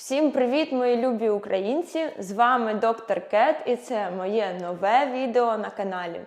Всім привіт, мої любі українці! З вами доктор Кет, і це моє нове відео на каналі.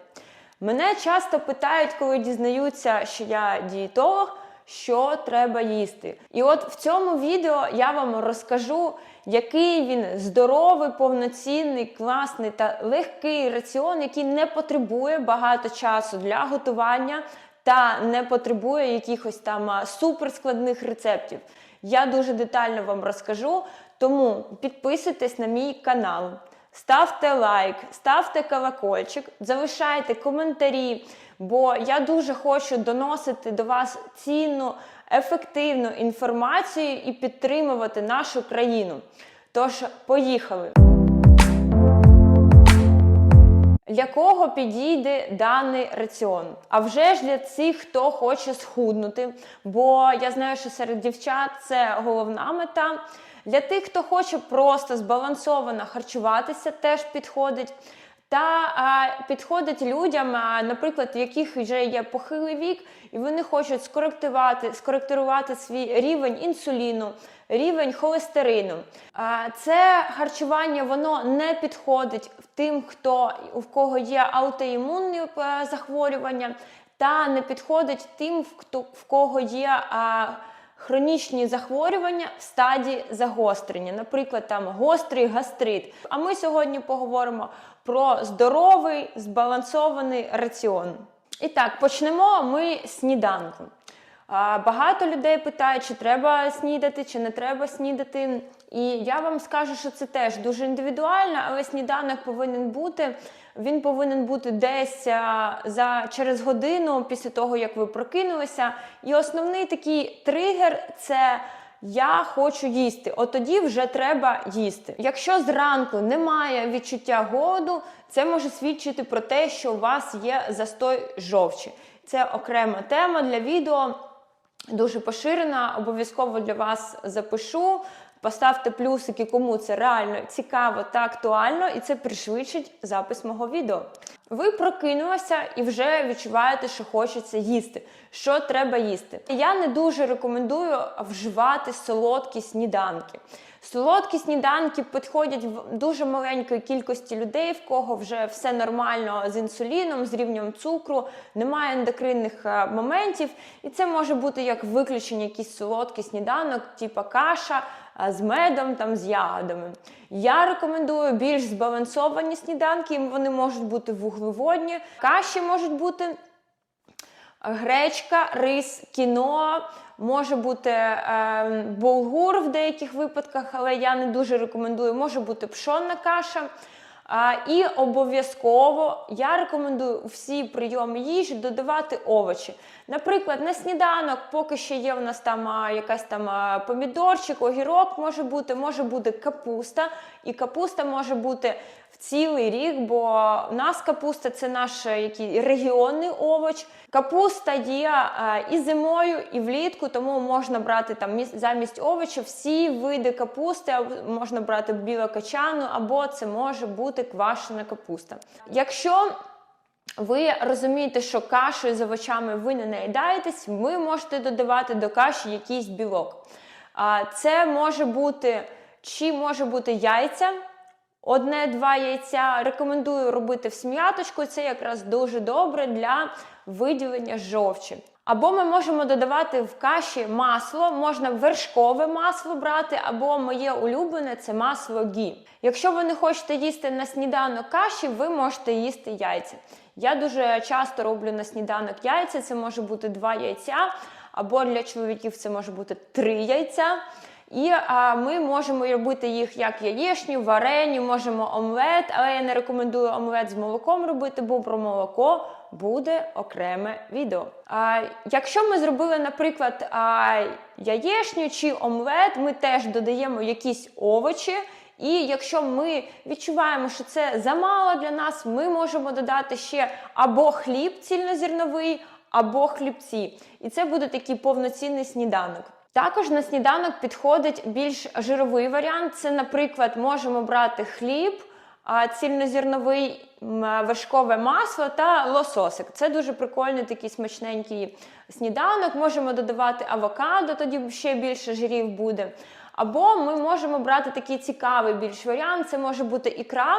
Мене часто питають, коли дізнаються, що я дієтолог, що треба їсти. І от в цьому відео я вам розкажу, який він здоровий, повноцінний, класний та легкий раціон, який не потребує багато часу для готування та не потребує якихось там суперскладних рецептів. Я дуже детально вам розкажу, тому підписуйтесь на мій канал, ставте лайк, ставте колокольчик, залишайте коментарі, бо я дуже хочу доносити до вас цінну, ефективну інформацію і підтримувати нашу країну. Тож, поїхали! Для кого підійде даний раціон? А вже ж для цих, хто хоче схуднути, бо я знаю, що серед дівчат це головна мета. Для тих, хто хоче просто збалансовано харчуватися, теж підходить. Та а, підходить людям, а, наприклад, в яких вже є похилий вік, і вони хочуть скоректувати, скоректувати свій рівень інсуліну, рівень холестерину. Це харчування воно не підходить тим, хто в кого є аутоімунні е, захворювання, та не підходить тим, в кого є. Хронічні захворювання в стадії загострення, наприклад, там гострий гастрит. А ми сьогодні поговоримо про здоровий збалансований раціон. І так, почнемо ми з сніданку. Багато людей питають, чи треба снідати, чи не треба снідати. І я вам скажу, що це теж дуже індивідуально, але сніданок повинен бути. Він повинен бути десь за через годину після того, як ви прокинулися. І основний такий тригер це. Я хочу їсти, от тоді вже треба їсти. Якщо зранку немає відчуття голоду, це може свідчити про те, що у вас є застой жовчі. Це окрема тема для відео, дуже поширена. Обов'язково для вас запишу. Поставте плюсики, кому це реально цікаво та актуально, і це пришвидшить запис мого відео. Ви прокинулися і вже відчуваєте, що хочеться їсти. Що треба їсти? Я не дуже рекомендую вживати солодкі сніданки. Солодкі сніданки підходять в дуже маленької кількості людей, в кого вже все нормально з інсуліном, з рівнем цукру, немає ендокринних е, моментів. І це може бути як виключення якийсь солодкий сніданок, типу каша а, з медом, там, з ягодами. Я рекомендую більш збалансовані сніданки, вони можуть бути вуглеводні, каші можуть бути гречка, рис, кіно. Може бути е, булгур в деяких випадках, але я не дуже рекомендую. Може бути пшонна каша. А, і обов'язково я рекомендую всі прийоми їжі додавати овочі. Наприклад, на сніданок, поки ще є у нас там а, якась там а, помідорчик, огірок може бути, може бути капуста. І капуста може бути в цілий рік, бо у нас капуста це наш е, який, регіонний овоч. Капуста є а, і зимою, і влітку, тому можна брати там замість овочів всі види капусти, можна брати білокачану, або це може бути квашена капуста. Якщо ви розумієте, що кашею з овочами ви не наїдаєтесь, ви можете додавати до каші якийсь білок. Це може бути чи може бути яйця, одне-два яйця. Рекомендую робити в см'яточку, це якраз дуже добре для виділення жовчі. Або ми можемо додавати в каші масло, можна вершкове масло брати, або моє улюблене це масло гі. Якщо ви не хочете їсти на сніданок каші, ви можете їсти яйця. Я дуже часто роблю на сніданок яйця, це може бути два яйця, або для чоловіків це може бути три яйця. І а, ми можемо робити їх як яєчню, варені, можемо омлет, але я не рекомендую омлет з молоком робити, бо про молоко буде окреме відео. А, якщо ми зробили, наприклад, а, яєчню чи омлет, ми теж додаємо якісь овочі. І якщо ми відчуваємо, що це замало для нас, ми можемо додати ще або хліб цільнозерновий, або хлібці. І це буде такий повноцінний сніданок. Також на сніданок підходить більш жировий варіант. Це, наприклад, можемо брати хліб, а, цільнозерновий, вершкове масло та лососик. Це дуже прикольний такий смачненький сніданок. Можемо додавати авокадо, тоді ще більше жирів буде. Або ми можемо брати такий цікавий більш варіант. Це може бути ікра.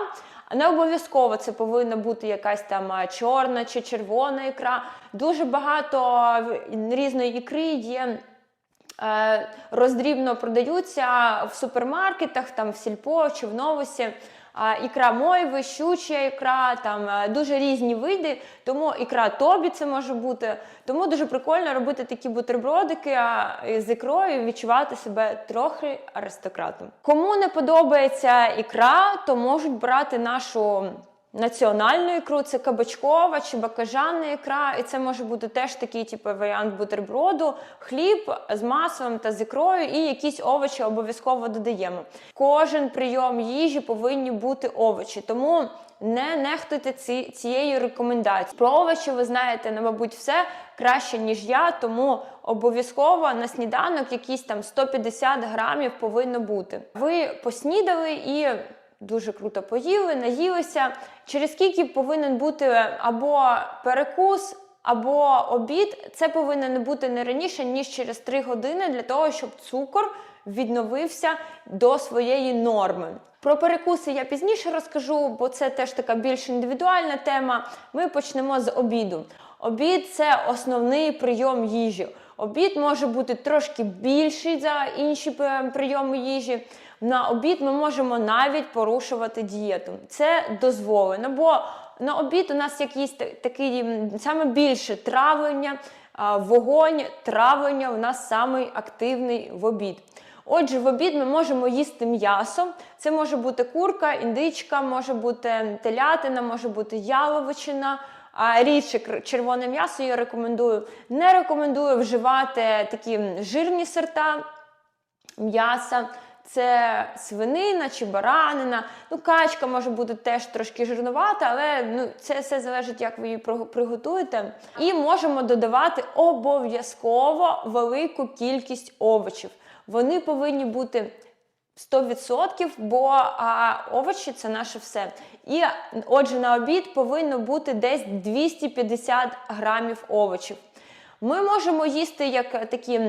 Не обов'язково це повинна бути якась там чорна чи червона ікра. Дуже багато різної ікри є. Е, Роздрібно продаються в супермаркетах, там в сільпо чи в новосі. Ікра мойви, щуча ікра, там е, дуже різні види, тому ікра тобі це може бути. Тому дуже прикольно робити такі бутербродики з ікрою відчувати себе трохи аристократом. Кому не подобається ікра, то можуть брати нашу національну ікру, це кабачкова чи баклажанна ікра, і це може бути теж такий типу, варіант бутерброду, хліб з маслом та з ікрою, і якісь овочі обов'язково додаємо. Кожен прийом їжі повинні бути овочі, тому не нехтуйте ці, цією рекомендацією. Про овочі ви знаєте, ну, мабуть, все краще, ніж я, тому обов'язково на сніданок якісь там 150 грамів повинно бути. Ви поснідали і дуже круто поїли, наїлися. Через скільки повинен бути або перекус, або обід, це повинно бути не раніше, ніж через 3 години для того, щоб цукор відновився до своєї норми. Про перекуси я пізніше розкажу, бо це теж така більш індивідуальна тема. Ми почнемо з обіду. Обід це основний прийом їжі. Обід може бути трошки більший за інші е, прийоми їжі. На обід ми можемо навіть порушувати дієту. Це дозволено, бо на обід у нас якийсь та- такий саме більше травлення, вогонь травлення у нас самий активний в обід. Отже, в обід ми можемо їсти м'ясо. Це може бути курка, індичка, може бути телятина, може бути яловичина. А рідше червоне м'ясо я рекомендую. Не рекомендую вживати такі жирні сорта м'яса. Це свинина чи баранина. Ну, качка може бути теж трошки жирнувата, але ну, це все залежить, як ви її приготуєте. І можемо додавати обов'язково велику кількість овочів. Вони повинні бути 100%, бо а, овочі це наше все. І отже, на обід повинно бути десь 250 грамів овочів. Ми можемо їсти як такі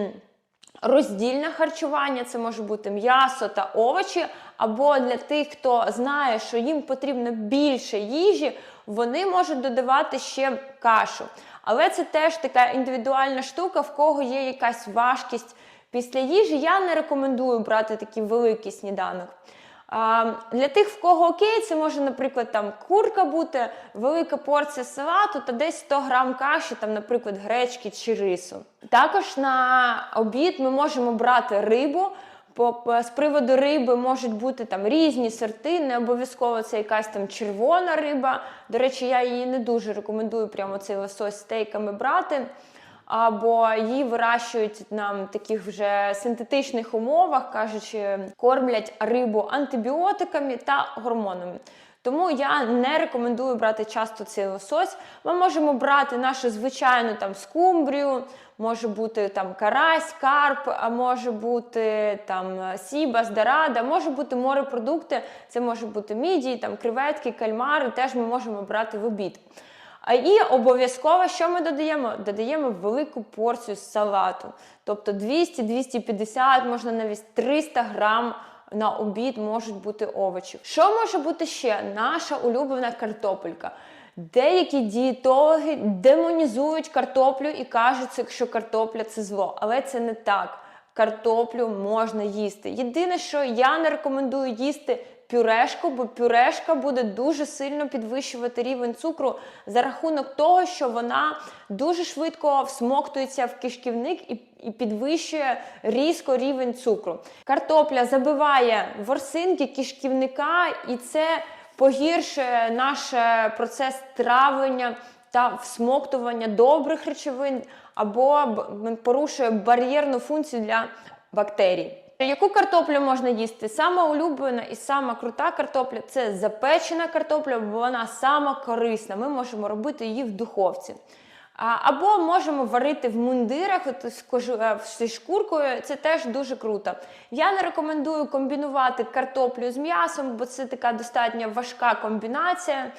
роздільне харчування, це може бути м'ясо та овочі, або для тих, хто знає, що їм потрібно більше їжі, вони можуть додавати ще кашу. Але це теж така індивідуальна штука, в кого є якась важкість після їжі. Я не рекомендую брати такий великий сніданок. Для тих, в кого окей, це може, наприклад, там курка бути, велика порція салату та десь 100 грам каші, там, наприклад, гречки чи рису. Також на обід ми можемо брати рибу. З приводу риби можуть бути там різні сорти, не обов'язково це якась там червона риба. До речі, я її не дуже рекомендую прямо цей лосось стейками брати або її вирощують на таких вже синтетичних умовах, кажучи, кормлять рибу антибіотиками та гормонами. Тому я не рекомендую брати часто цей лосось. Ми можемо брати нашу звичайну там скумбрію, може бути там карась, карп, а може бути там сібас, дорада, може бути морепродукти, це може бути мідії, там креветки, кальмари, теж ми можемо брати в обід. А І обов'язково, що ми додаємо? Додаємо велику порцію салату. Тобто 200-250, можна навіть 300 грам на обід можуть бути овочі. Що може бути ще? Наша улюблена картопелька. Деякі дієтологи демонізують картоплю і кажуть, що картопля це зло, але це не так. Картоплю можна їсти. Єдине, що я не рекомендую їсти пюрешку, бо пюрешка буде дуже сильно підвищувати рівень цукру за рахунок того, що вона дуже швидко всмоктується в кишківник і, і підвищує різко рівень цукру. Картопля забиває ворсинки кишківника, і це погіршує наш е, процес травлення та всмоктування добрих речовин або порушує бар'єрну функцію для бактерій. Яку картоплю можна їсти? Сама улюблена і сама крута картопля це запечена картопля, бо вона сама корисна. Ми можемо робити її в духовці. Або можемо варити в мундирах е, зі шкуркою, це теж дуже круто. Я не рекомендую комбінувати картоплю з м'ясом, бо це така достатньо важка комбінація.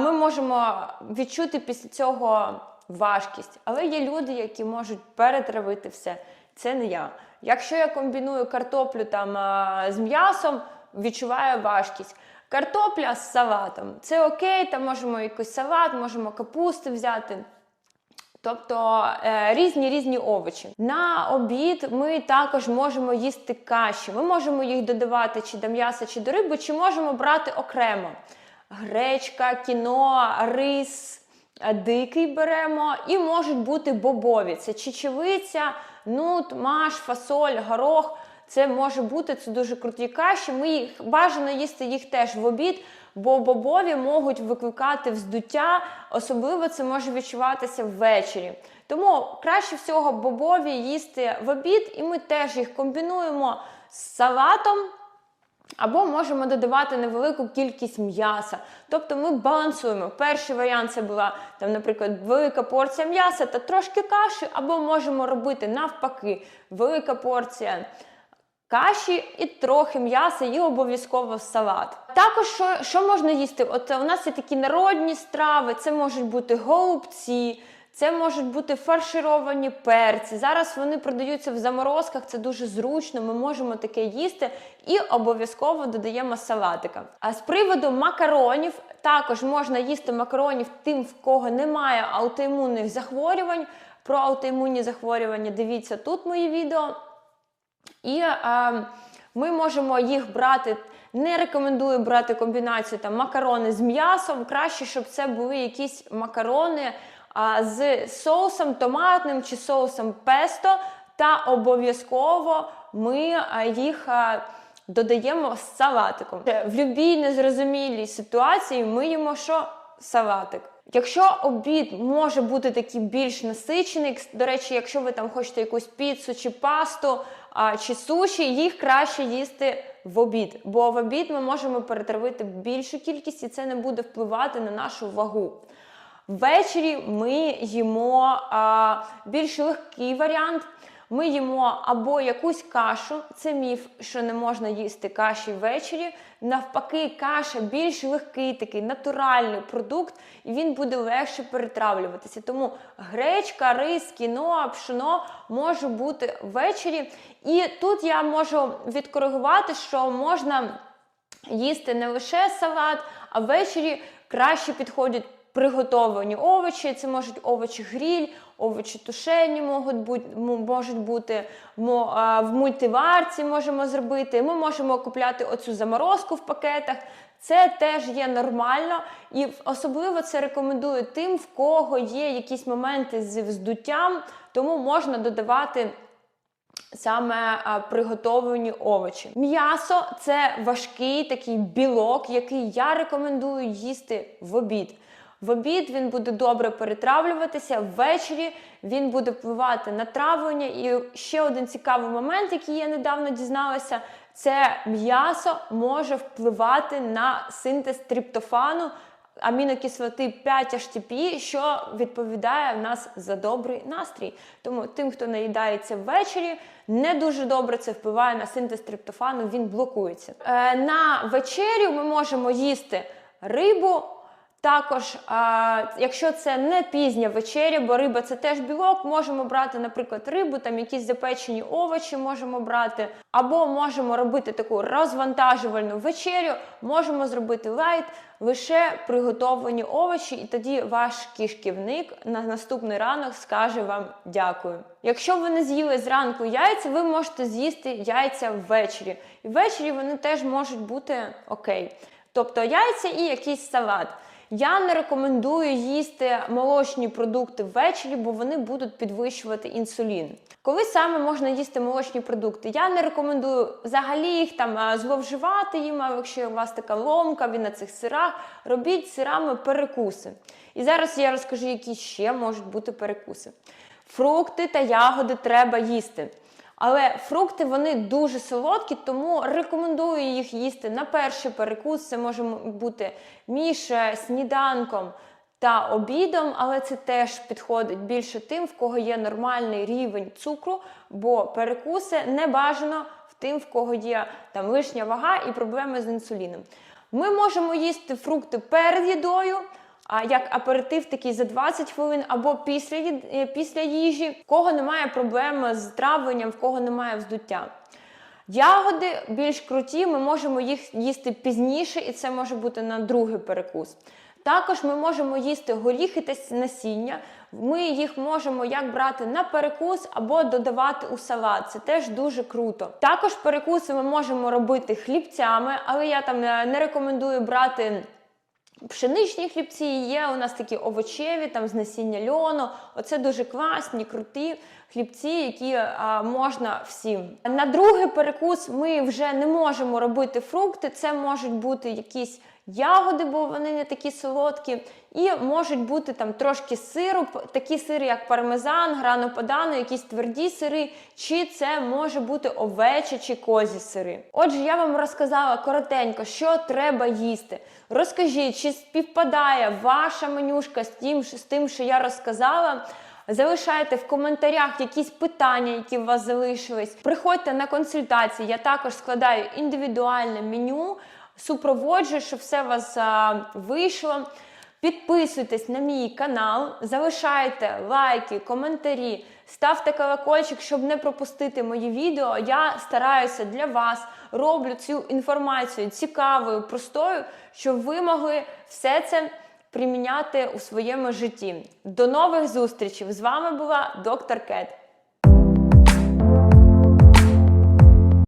Ми можемо відчути після цього важкість. Але є люди, які можуть перетравити все. Це не я. Якщо я комбіную картоплю там з м'ясом, відчуваю важкість. Картопля з салатом. Це окей, там можемо якийсь салат, можемо капусти взяти. Тобто е, різні різні овочі. На обід ми також можемо їсти каші. Ми можемо їх додавати чи до м'яса, чи до риби, чи можемо брати окремо. Гречка, кіно, рис, е, дикий беремо, і можуть бути бобові. Це чечевиця, нут, маш, фасоль, горох. Це може бути це дуже круті каші. Ми їх бажано їсти їх теж в обід, бо бобові можуть викликати вздуття, особливо це може відчуватися ввечері. Тому краще всього бобові їсти в обід, і ми теж їх комбінуємо з салатом. Або можемо додавати невелику кількість м'яса. Тобто ми балансуємо. Перший варіант це була, там, наприклад, велика порція м'яса та трошки каші, або можемо робити навпаки, велика порція каші і трохи м'яса, і обов'язково салат. Також що, що можна їсти? От у нас є такі народні страви, це можуть бути голубці. Це можуть бути фаршировані перці. Зараз вони продаються в заморозках, це дуже зручно. Ми можемо таке їсти і обов'язково додаємо салатика. А з приводу макаронів також можна їсти макаронів тим, в кого немає аутоімунних захворювань. Про аутоімунні захворювання дивіться тут мої відео. І е, ми можемо їх брати. Не рекомендую брати комбінацію там макарони з м'ясом. Краще, щоб це були якісь макарони з соусом томатним чи соусом песто. Та обов'язково ми їх додаємо з салатиком. В будь-якій незрозумілій ситуації ми їмо що? Салатик. Якщо обід може бути такий більш насичений, до речі, якщо ви там хочете якусь піцу чи пасту чи суші, їх краще їсти в обід. Бо в обід ми можемо перетравити більшу кількість і це не буде впливати на нашу вагу. Ввечері ми їмо а, більш легкий варіант. Ми їмо або якусь кашу, це міф, що не можна їсти каші ввечері. Навпаки, каша більш легкий, такий натуральний продукт, і він буде легше перетравлюватися. Тому гречка, рис, кіно, пшено може бути ввечері. І тут я можу відкоригувати, що можна їсти не лише салат, а ввечері краще підходять приготовані овочі. Це можуть овочі гріль, овочі тушені можуть бути, можуть бути в мультиварці можемо зробити. Ми можемо купляти оцю заморозку в пакетах. Це теж є нормально, і особливо це рекомендую тим, в кого є якісь моменти з вздуттям, тому можна додавати. Саме приготовані овочі. М'ясо це важкий такий білок, який я рекомендую їсти в обід. В обід він буде добре перетравлюватися, ввечері він буде впливати на травлення. І ще один цікавий момент, який я недавно дізналася, це м'ясо може впливати на синтез триптофану, амінокислоти 5-HTP, що відповідає в нас за добрий настрій. Тому тим, хто наїдається ввечері, не дуже добре це впливає на синтез триптофану, він блокується. Е, на вечерю ми можемо їсти рибу. Також, а, якщо це не пізня вечеря, бо риба це теж білок, можемо брати, наприклад, рибу, там якісь запечені овочі можемо брати, або можемо робити таку розвантажувальну вечерю, можемо зробити лайт, лише приготовані овочі, і тоді ваш кишківник на наступний ранок скаже вам дякую. Якщо ви не з'їли зранку яйця, ви можете з'їсти яйця ввечері. І ввечері вони теж можуть бути окей. Тобто яйця і якийсь салат. Я не рекомендую їсти молочні продукти ввечері, бо вони будуть підвищувати інсулін. Коли саме можна їсти молочні продукти? Я не рекомендую взагалі їх там зловживати їм, а якщо у вас така ломка, ви на цих сирах, робіть сирами перекуси. І зараз я розкажу, які ще можуть бути перекуси. Фрукти та ягоди треба їсти. Але фрукти вони дуже солодкі, тому рекомендую їх їсти на перший перекус. Це може бути між сніданком та обідом, але це теж підходить більше тим, в кого є нормальний рівень цукру, бо перекуси не бажано в тим, в кого є там лишня вага і проблеми з інсуліном. Ми можемо їсти фрукти перед їдою. А як аперитив такий за 20 хвилин або після, е, після їжі, в кого немає проблем з травленням, в кого немає вздуття. Ягоди більш круті, ми можемо їх їсти пізніше, і це може бути на другий перекус. Також ми можемо їсти горіхи та насіння. Ми їх можемо як брати на перекус або додавати у салат. Це теж дуже круто. Також перекуси ми можемо робити хлібцями, але я там е, не рекомендую брати. Пшеничні хлібці є у нас такі овочеві, там з насіння льону. Оце дуже класні, круті хлібці, які а, можна всім. На другий перекус ми вже не можемо робити фрукти. Це можуть бути якісь ягоди, бо вони не такі солодкі. І можуть бути там трошки сиру, такі сири, як пармезан, грано падано, якісь тверді сири, чи це може бути овечі чи козі сири. Отже, я вам розказала коротенько, що треба їсти. Розкажіть, чи співпадає ваша менюшка з тим, з тим, що я розказала. Залишайте в коментарях якісь питання, які у вас залишились. Приходьте на консультації. Я також складаю індивідуальне меню, супроводжую, щоб все у вас а, вийшло. Підписуйтесь на мій канал, залишайте лайки, коментарі, ставте колокольчик, щоб не пропустити мої відео. Я стараюся для вас, роблю цю інформацію цікавою, простою, щоб ви могли все це приміняти у своєму житті. До нових зустрічей! З вами була доктор Кет.